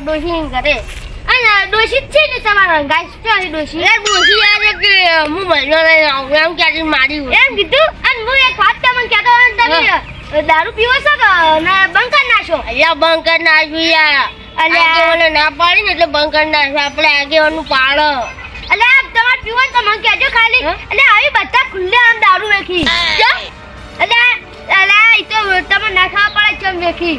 ડોશી કરે અને ડોશી છે ને તમારા ગાય શું છે ડોશી એ ડોશી યાર કે હું મહિનો લઈને આવું એમ ક્યારે મારી એમ કીધું? અને હું એક વાત તમને કહેતો હતો તમે દારૂ પીવો છો કે ના બંધ કરી નાખો અહીંયા બંધ કરી નાખ્યું યાર અને આગેવાને ના પાડી ને એટલે બંધ કરી નાખ્યું આપણે આગેવાનું પાડો. તમારે પીવો તો મને કહેજો ખાલી. એટલે આવી બધા ખુલ્લે આમ દારૂ વેખી. એટલે એટલે તો તમે ના ખાવા પડે કેમ વેખી.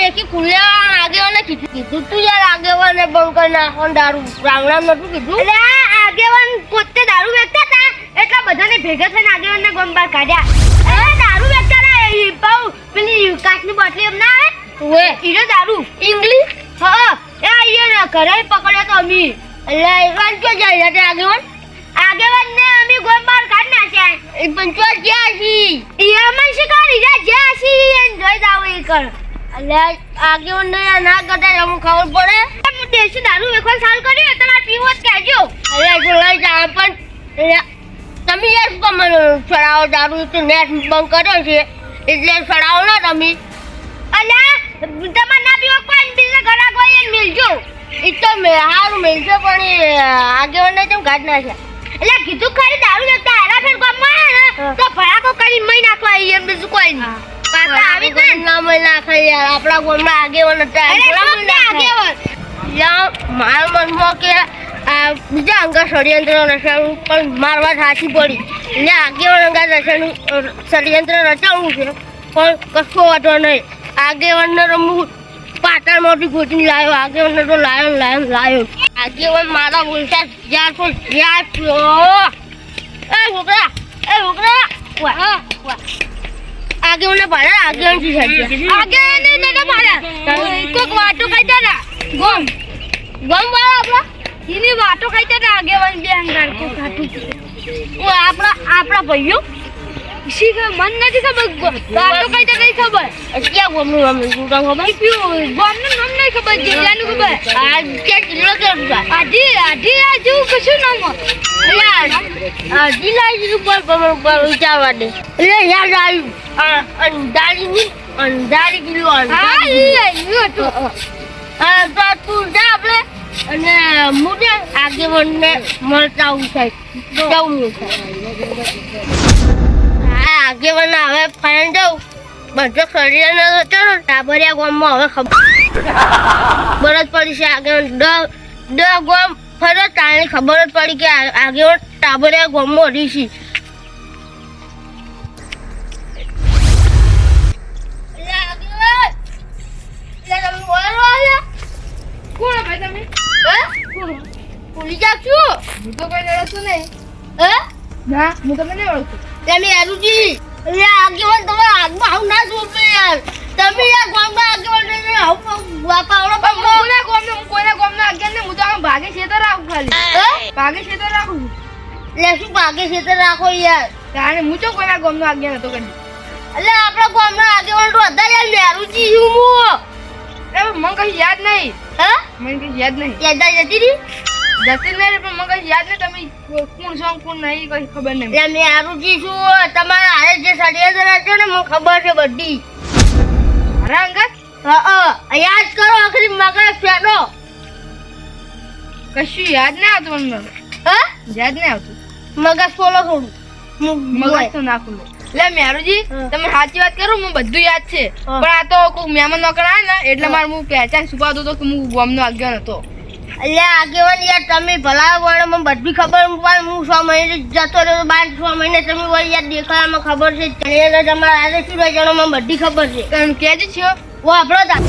કેમ કુલ્યા આગેવાને કીધું કીધું તું યાર આગેવાને બંધ કરી નાખો ને દારૂ. રાવણા નતું કીધું? એટલે આગેવાન પોતે દારૂ વેચતા હતા એટલા બધાને ભેગા થઈને આગેવાનને ગમ બહાર કાઢ્યા. એ દારૂ વેચતા હતા બહુ પેલી કાચની બોટલી એમ ના આવે? ઓએ. ઈનો દારૂ. ઇંગ્લિશ? હા એ અહીંયા ઘરે પકડ્યો તો અમી. એટલે એવાન ક્યાં જાય એટલે આગેવાન આગેવાન? ને અમે ગોમ બહાર કાઢ નાખ્યા એ પંચવાસ જ્યાં છી ઈ અમન શિકારી જા જ્યાં છી એને જોઈ જાવ એ કર એટલે આગેવાન ને ના કરતા અમુક ખબર પડે. હું દેશી દારૂ વેખવા સાલ કર્યો તમારે પીવો જ કહેજો. એટલે જો લઈ જા પણ તમે યાર ચડાવો દારૂ તો નેટ બંધ કર્યો છે. એટલે ચડાવો ના તમે. અલ્યા તમારે ના પીવો કોઈ બીજા ઘરા કોઈ મિલજો. ઈ તો મે હારું મિલશે પણ એ આગેવાને કેમ કાઢ છે એટલે કીધું ખરી દારૂ લેતા હેરા ફેર ગામમાં તો ભડાકો કરી મઈ નાખવા એમ બીજું કોઈ નહીં. પાછા આવી જાય ના. મઈ નાખે યાર. આપણા ગામમાં આગેવાન હતા આગેવાન? યા મારા મનમાં કે આ બીજા અંગા ષડયંત્ર રચાયું પણ મારવા સાચી પડી. એટલે આગેવાન અંગા ષડયંત્ર રચાવું છે પણ કશો વાંધો નહીં. આગેવાનને રમવું પાટણમાંથી ગોતીને લાવ્યો આગેવાનને તો લાયો લાયો લાયો. આગેવાન મારા બોલતા જ્યાં તો જ્યાં છો. એ છોકરા એ છોકરા. વાહ વાહ આગેવાનને પાડ્યા આગેવાનથી આગે ને ને પાડ્યા કોક વાટો કઈ ના ગોમ ગોમ વાળા આપડા એની વાટો ખાઈતા ના આગે વન બે અંગાર કો ખાતું ઓ આપડા આપડા ભાઈઓ શી કે મન નથી ખબર વાટો દે નહીં ખબર ક્યાં ગોમનું નામ તું તો ગોમનું નામ નહીં ખબર જિલ્લાનું ખબર આ કે જિલ્લો કે આજી આજી આજુ કશું નામ યાર જિલ્લા જીરું પર પર પર વિચારવા દે. એટલે યાદ આવ્યું. અંધારી અંધારી કિલો હા ઈ આવ્યું હતું. હા તો તું જા આપણે અને મુજે આગેવાનને મળતા જવું હા આગેવન હવે ફાઈન જાઉં બધો શરીરને ચલો ટાબરિયા ગામમાં હવે ખબર. બરજ પડી છે આગેવન દ ગામ. ફરે તાણી ખબર જ પડી કે આગળ ટાબરિયા ગામમાં રહી છે? ભૂલી જાવ છું. હું તો કોઈ ઓળખતો નહીં. હે? ના હું તમને નહીં ઓળખતો તમે અરુજી એટલે આગેવાન તમારા હાથમાં આવું ના જોવે યાર. તમે આગેવાન ને આવું પણ ગોમને હું તો આમ ભાગે છે તો રાખું ખાલી. ભાગે છે તો રાખું. એટલે શું ભાગે છે તો રાખો યાર. તાણે હું તો કોઈના ગોમનો આગળ હતો એટલે આપણા ગામના આગેવાન તો હતા યાર મેરુજી હું મને કઈ યાદ નહીં. હા? મને કઈ યાદ નહીં. યાદા જતી રહી? જતી નહીં પણ મને કઈ યાદ નહીં તમે કોણ છો ને કોણ નહીં કઈ ખબર નહીં. એટલે મેરુજી શું તમારા હારે જે ષડયંત્ર રચ્યો ને મને ખબર છે બધી. મારા અંગત હા હા યાદ કરો આખરી મગજ ફેડો કશું યાદ નહીં આવતું મને હે? યાદ નહીં આવતું. મગજ ફોલો થોડું. મગજ તો નાખું લે. મેરુજી હા. તમે સાચી વાત કરો મને બધું યાદ છે. પણ આ તો કોઈ મહેમાન નોકર આવે ને એટલે હા. મારે હું પહેચાન છુપાવતો હતો કે હું ગોમનો આગ્યો હતો. એટલે આગેવાન યાર તમે ભલા વડે મને બધી ખબર પણ હું છ મહિને જતો રહ્યો બાર છ મહિને તમે વળી યાર દેખાવામાં ખબર છે ચણિયા તમારા આજે શું જણો મને બધી ખબર છે. તમે જ છો ઓ આપણો દા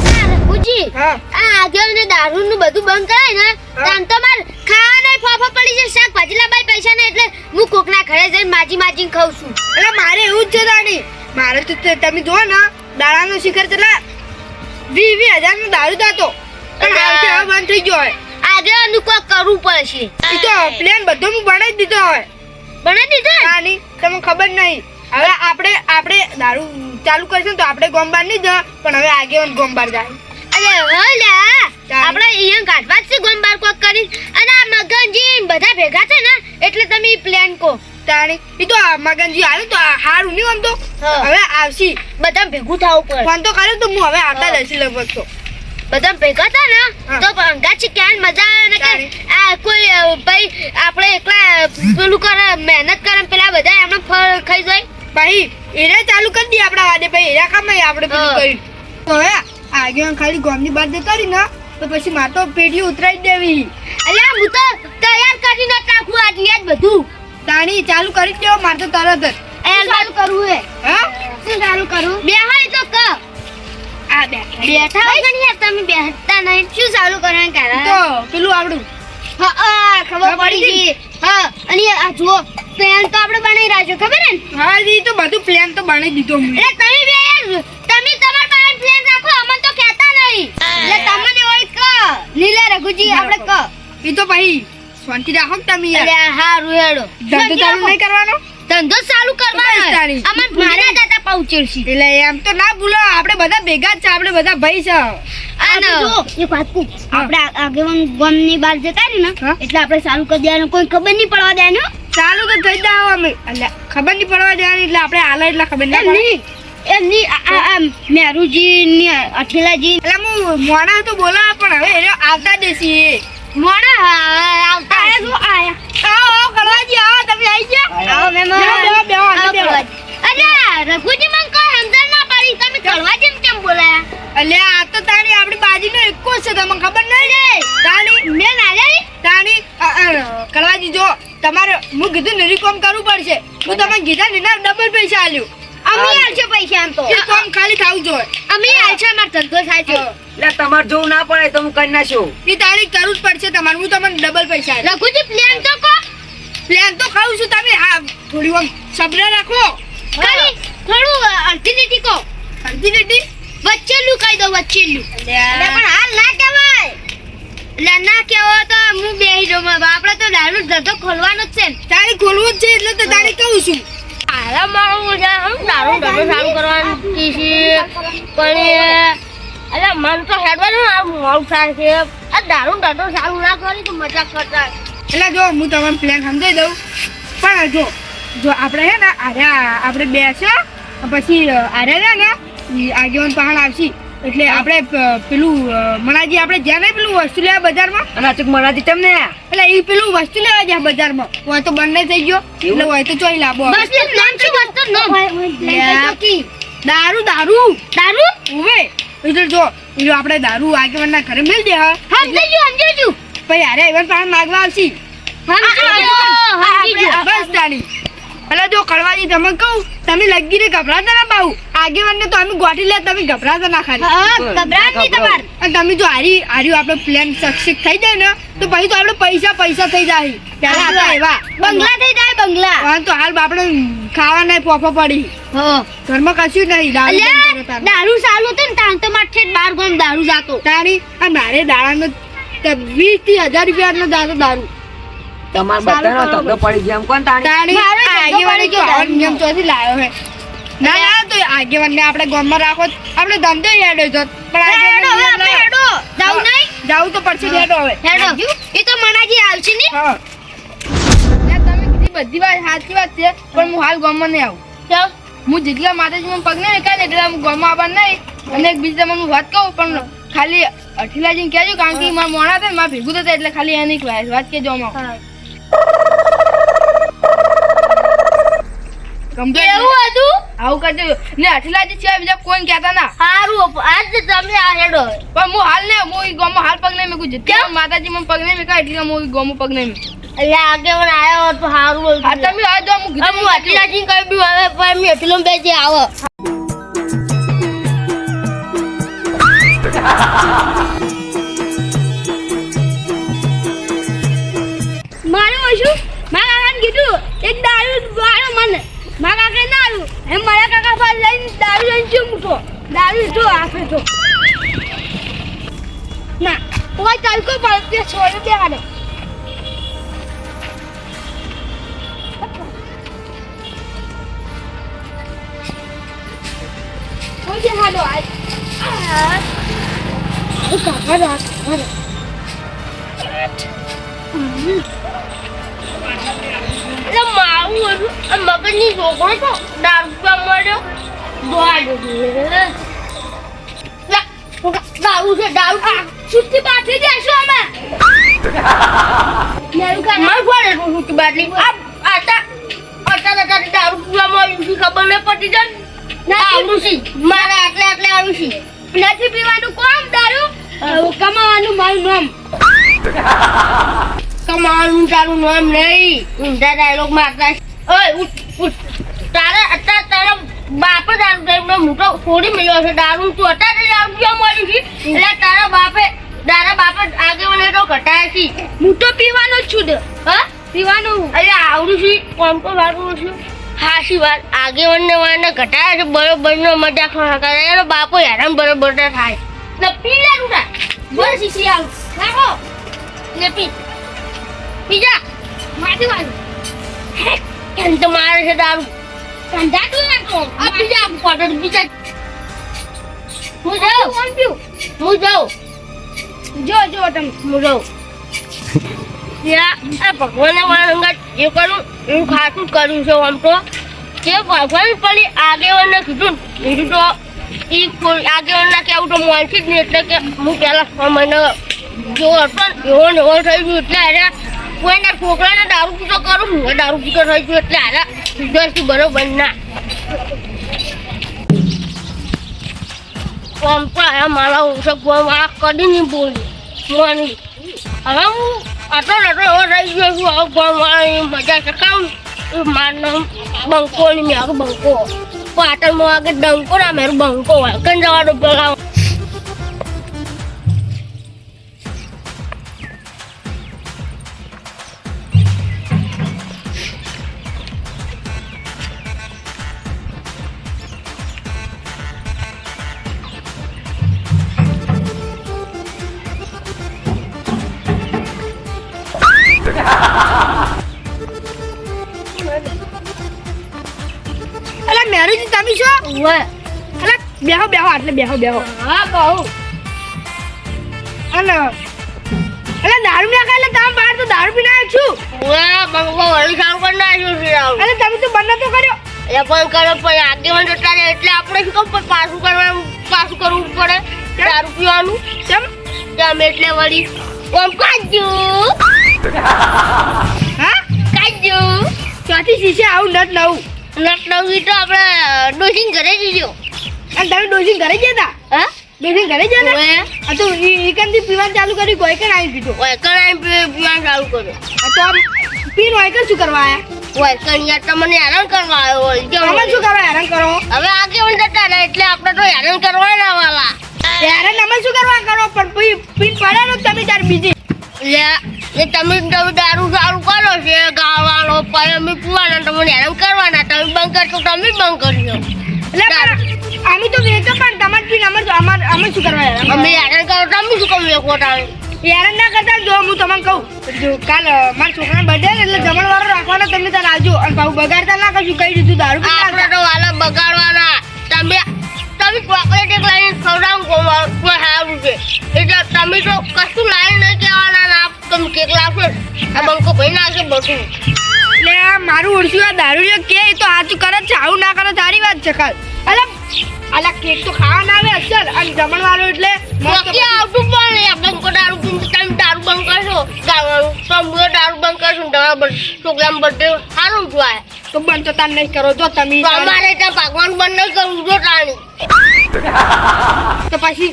પૂછી આ આગેવાન દારૂ નું બધું બંધ કરાય ને તાન આમ તો માર ખાવાના ફાફા પડી જાય ભાજીલા બાઈ પૈસા ને એટલે હું કોકના ઘરે જઈને માજી માજી ખાઉં છું. એટલે મારે એવું જ છે દાડી મારે તો તમે જુઓ ને દાડાનો શિખર ચલા વીસ વીસ હજાર નો દારૂ દાતો પણ આવતી હવે બંધ થઈ ગયો હોય. આગેવાન આનું કોઈ કરવું પડશે. એ તો પ્લેન બધું હું બનાવી દીધો હોય. બનાવી દીધો ને? હા નહીં તમને ખબર નહીં. હવે આપણે આપણે દારૂ ચાલુ કરશું તો આપણે ગોમબાર નહીં જવા પણ હવે આગેવાન ગોમબાર જાય. અરે હા. આપણે અહીંયા કાઢવા જ છે ગોમ બાર કોક કરી. અને આ મગનજી બધા ભેગા છે ને એટલે તમે પ્લાન કો. તાણી ઈ તો આ મગનજી આવ્યું તો હારું નહીં આમ તો. હવે આવશી. બધા ભેગું થવું પડે. ફોન તો કર્યો તો હું હવે આવતા જ જઈશ લગભગ તો. બધા ભેગા હતા ને તો ભંગા છે ક્યાં મજા આવે ને કે આ કોઈ ભાઈ આપણે એકલા પેલું કરે મહેનત કરે પેલા બધા એમને ફળ ખાઈ જાય. ભાઈ એરા ચાલુ કરી દઈએ આપણા વાડે. ભાઈ એરા કામ આપણે પેલું. કર્યું. તો હવે આગળ ખાલી ગોમની બહાર જતા રહી ને તો પછી મારે તો પેઢી ઉતરાઈ દેવી. અલ્યા હું તો તૈયાર કરીને રાખું આજે જ બધું. તાણી ચાલુ કરી દેવો મારે તો તરત જ. એ ચાલુ કરવું હે. હા? શું ચાલુ કરું? બેહાય તો ક આ બેઠા બેઠા વગર યાર તમે બેહતા નહીં. શું ચાલુ કરવાનું તો પેલું આપણું હા હા ખબર ખબર પડી ગઈ. હા અને આ જુઓ પ્લાન તો આપણે બનાવી રાખ્યો ખબર ને? હા જી તો બધું પ્લાન તો બનાવી દીધો હું એટલે તમે બે યાર તમે તમાર પાસે પ્લાન રાખો અમને તો કહેતા નહીં. એટલે તમને હોય ક લીલા રઘુજી આપણે ક. એ તો ભાઈ શાંતિ રાખો તમે યાર. અરે હારું હેડો. ધંધો ચાલુ નહીં કરવાનો? ધંધો ચાલુ કરવાનો તારી. મારા દાદા પહોંચેલશી એટલે એમ તો ના ભૂલો આપણે બધા ભેગા જ છે આપણે બધા ભાઈ છે. અને એક વાત કહું. આપણે આગેવાન ગામની બહાર જતા ને એટલે આપણે ચાલુ કરી દેવાનું. કોઈ ખબર નહીં પડવા દેવાનું ચાલુ તો થઈ જાવ અમે. એટલે ખબર નહીં પડવા દેવાની એટલે આપણે હાલ એટલે ખબર ના એમ પડે. નહીં. એમ નહીં. આ- આ આ મેરુજી ને અઠેલાજી. એટલે હું મોડા તો બોલાવા પણ હવે આવતા દેસી મોડા આવતા હશે. આવો આવો કરવાજી આવો તમે આવી આવો મહેમાન. બેહો, બેહો, બેહો, બેહો. અરે રઘુજી મને કોઈ સમજણ ના પડી તમે કરવાજી ને કેમ બોલાયા એટલે આ તો તાણી આપણી બાજુનો એકો છે તમને ખબર નહીં? તાણી. મેં ના લઈ તાણી અ, અ, જો તમારે હું કીધું ને કરવું પડશે. હું તમને કીધા ને ડબલ પૈસા આલ્યું. અમે આલશે પૈસા આમ તો. એ કોમ ખાલી થવું જોઈએ અમે આલશે અમાર ધંધો થાય છે તમારે જોવું ના પડે તો હું કરી નાખ્યું એ તાણી કરવું જ પડશે તમારે હું તમને ડબલ પૈસા રઘુજી પ્લાન તો કો પ્લાન તો ખાવું છું. તમે હા થોડી વાર સબ્ર રાખો. ખાલી થોડું અડધી લીટી કહો. અડધી લીટી? વચ્ચેલું કહી દો વચ્ચેલું. પણ હાલ ના કહેવાય. એટલે ના કહેવો તો હું બેહી જાઉં. મારા આપણે તો દારૂ ધંધો ખોલવાનો જ છે તાણી ખોલવું જ છે એટલે તો તાણી કહું છું. આરા મારું છે દારૂ ધંધો ચાલુ કરવાનું છે. પણ અરે મન તો હેડવાનું આ મોડું થાય છે. આ દારૂ ધંધો ચાલુ ના કરી તો મજાક કરતા. એટલે જો હું તમને પ્લાન સમજાવી દઉં. પણ જો જો આપણે હે ને આર્યા આપણે બે છે પછી આર્યા રહ્યા ને આગેવાન પહાડ આવશે. એટલે આપણે પેલું અ, મણાજી આપણે જ્યાં નહીં પેલું વસ્તુ લેવા બજારમાં? અને અચૂક મનાતી તમને? એટલે એ પેલું વસ્તુ લેવા જ્યાં બજારમાં? હોય તો બંને થઈ ગયો એટલે હોય તો ચોઈ લાવો દારૂ દારૂ. દારૂ? ઉવે. એટલે જો આપણે દારૂ આગેવાનના ઘરે મેળ દે હા. સમજાઈ ગયું સમજાઈ ગયું પછી અરે એવર પાસે માગવા આવશી. બસ એટલે જો કડવાજી તમે કહું તમે લગીને ગભરાતા ના બાઉ. આગેવાનને તો અમે ગોઠી લે તમે ગભરાતા ના ખાલી. હા નહીં તમાર. અને તમે જો હારી હાર્યું આપણો પ્લાન સક્સેસ થઈ જાય ને તો પછી તો આપણે પૈસા પૈસા થઈ જાય. ત્યારે હતા એવા. બંગલા થઈ જાય બંગલા. હા, તો હાલ આપણે ખાવા નહીં પોફો પડી. હા. ઘરમાં કશું નહીં દારૂ. દારૂ ચાલુ હતું ને તાણ તો માઠે બાર ગોમ દારૂ જાતો. તારી આ મારે દાડાનો વીસથી હજાર રૂપિયાનો દાદો દારૂ. તમારે બધાનો ધંધો પડી ગયો. કોણ તાણી? આગેવાને દારૂનો. નિયમ ચોથી લાવ્યો હે. ના ના તો આગેવાનને આપણે ગામમાં રાખો. આપણે ધંધો હેડો જો પણ હેડો આપણે હેડો. જાવ નહીં? જાવ તો પડશે હેડો હવે. હેડો. એ તો મનાજી આવશે ને? હા. ના, તમે કીધી બધી વાત સાચી વાત છે પણ હું હાલ ગામમાં નહીં આવું. ચાલ હું જેટલા માતાજીમાં પગ નહીં વેકાય ને એટલે હું ગામમાં આવવાનું નહીં. અને એક બીજા તમને હું વાત કહું પણ ખાલી અઠીલાજીને કહેજો કારણ કે મારા મોણા હતા ને મારા ભેગું થતા એટલે ખાલી એની જ વાત આમાં. Complete કેવું હતું? આવું કરજો ને અઠીલાજી છે બીજા કોઈ કહેતા ના. સારું આજ તમે આ હેડો. પણ હું હાલ ને હું ગોમો ગામમાં હાલ પગ નહીં મેં જેટલા માતાજી મને પગ નહીં મેં એટલે હું ગોમો પગ નહીં એટલે આગે આગેવાન આવ્યો તો સારું બોલ તમે આ જો હું કીધું હું અઠીલાજી કહી દઉં હવે પણ મેં અઠીલો બેસી આવો. મારે શું? મારા કાકાને કીધું, એક દારૂ વાળો મને. મારા કાકા ના આવ્યું એમ મારા કાકા પાસે લઈને દારૂ લઈને શું મૂકો? દારૂ જો આપે તો ના, કોઈ તડકો પડે છોડે બે હાડે કોઈ બે હાડો આય કાકા રાખ એટલે મારું સરપંચની છોકરો તો દારૂ પીવા મળ્યો દારૂ છે દારૂ આ બાટલી દેશો આટા આટા દારૂ પીવા મળ્યું છે ખબર નહીં પડી જાય ના આવડું છે મારે આટલે આટલે આવ્યું છે નથી પીવાનું કોમ દારૂ કમાવાનું મારું નામ. કમાવાનું તારું નામ નહીં. ઊંધા ડાયલોગ મારતા. ઓય ઉઠ તારા અત્યારે તારા બાપે દારૂ ટાઈપનો મોટો છોડી મળ્યો છે દારૂ તું અત્યારે દારૂ પીવા મળ્યું છે એટલે તારા બાપે તારા બાપે આગેવાને તો ઘટાયા છે હું તો પીવાનો જ છું હા? પીવાનું અરે આવડું છે કોમ તો લાગુ છું હાશી વાત. આગેવાનને વાને ઘટાયા છે. બરોબરનો મજાક કરે એનો બાપો હેરાન બરોબર ના થાય. ને પી લે બોલ શીશી આવ રાખો ને પી બીજા માટી વાળું કેમ તો મારે છે દારૂ કંધા તું નાખો આ બીજા પાટો બીજા હું જાઉં કોણ પીવું હું જાઉં જો જો તમે હું જાઉં ભગવાને મારા અંગત જે કરું હું ખાતું જ કર્યું છે આમ તો કે ભગવાન પડી આગેવાનને કીધું કીધું તો ઈ કોઈ કેવું તો મોનથી જ નહીં, એટલે કે હું પહેલા છ મહિના જો હતો એવો ને થઈ ગયો, એટલે અરે કોઈના છોકરાને દારૂ પીતો કરું હું દારૂ પીતો થઈ ગયું, એટલે અરે સુધરથી બરોબર ના. આમ તો આ મારા ઓછો મારા કદી નહીં બોલી, મોની. હવે હું આટલો નટો એવો રહી ગયો છું ગામ વાળાની મજા ચકાવું મારું નામ બંકો ની મારું બંકો. પાટણમાં આગળ ડંકો ના મારું બંકો હોય કઈ જવાનું પેલા અલા મેરુજી તમે છો? હોય અલા બેહો બેહો આટલે બેહો બેહો. હા કહું અલા અલા દારૂ ના એટલે તમે બહાર તો દારૂ પી આવ્યો છું? હોય બંકો વળી કામ કરી નાખ્યું છે આવું અરે તમે તો બંને તો કર્યો? એ પણ કરો પણ આગેવાન જતા રહે એટલે આપણે શું કહું પાછું કરવાનું પાછું કરવું પડે દારૂ પીવાનું. કેમ? કેમ એટલે વળી. ઓમ કાજુ. હા? કાજુ. ચોથી શીશે આવું નથી નવું? નટનવી તો આપણે ડોઝિંગ ઘરે જજો અને તમે ડોઝિંગ ઘરે ગયા હતા? હા? ડોઝિંગ ઘરે ગયા હતા? આ તો એકંદી પીવાનું ચાલુ કર્યું? કે આવી દીધું ઓય કણાઈ પી પીવાનું ચાલુ કર્યો. આ તો પીન હોય કે શું કરવા આયા? ઓય કણિયા તમને હેરાન કરવા આવ્યો હોય તમે શું કરવા હેરાન કરો? હવે આગેવાન જતા ને એટલે આપણે તો હેરાન કરવાના વાલા. હેરાન અમે શું કરવા કરો? પણ પીન પડે ને તમે તાર બીજી. એટલે એ તમે તમે દારૂ સારું કરો છે ગાવાનો પણ અમે પીવાના તમને હેરાન કરવાના તમે બંધ કરશો તમે બંધ કરશો. દો પણ અમે તો વેચો પણ તમારે પીને અમે અમાર અમે શું કરવા અમે કરો? હેરાન કરો તમે શું કહું વેકો તારે હેરાન ના કરતા જો હું તમને કહું જો કાલ મારા છોકરાને બર્થડે એટલે જમણવાળો રાખવાનો તમે તાર આવજો. અને ભાવ બગાડતા ના કશું કહી દીધું દારૂ આપણે તો વાલા બગાડવાના. તમે તમે ચોકલેટ એક લાઈન ખવડાવું કોઈ સારું છે. એટલે તમે તો કશું લાઈન નહીં કહેવાના. તમે કેક આપો આ બંકો ભાઈ નાખે બધું. એટલે આ મારું ઓળખ્યું આ દારૂ જે કે તો સાચું કરે છે આવું ના કરે તારી વાત છે કાલ અલા અલા કેક તો ખાવા ના આવે અસર અને જમણવારો એટલે મસ્ત આવતું પણ એ બંકો દારૂ પીને તમે દારૂ બંધ કરશો? તમે દારૂ બંધ કરશો ને તમારા બ- છોકરાનું બર્થડે સારું જોવાય. તો બંધ તો તાર નહીં કરો જો તમે તો અમારે ત્યાં ભગવાન બંધ નહીં કરવું જો તાણી. તો પછી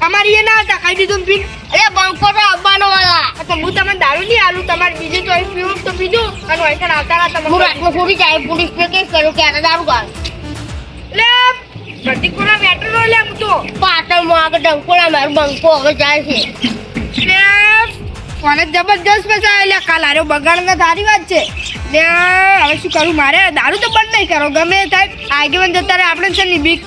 અમારી એ ના હતા ખાઈ દીધું પીન એ બંકો તો આવવાનો વાળા તો હું તમને દારૂ નહીં આલું તમારે બીજું ચોઈસ પીવું તો બીજું અને વૈકણ આવતા ના હું તમે રાતમાં છોડી જાય પોલીસને કેસ કર્યો કે આને દારૂ ગાળ. એટલે બેટર મેટ્રો લે તો તો. પાટણમાં આગળ ડંકોડા મારું બંકો હવે જાય છે. લે કોને જબરજસ્ત મજા એટલે કાલ આરે બગાડ ને તારી વાત છે. લે હવે શું કરું મારે? દારૂ તો બંધ નહીં કરો ગમે થાય. આગેવાન જતા રહે આપણે છે ને બીક.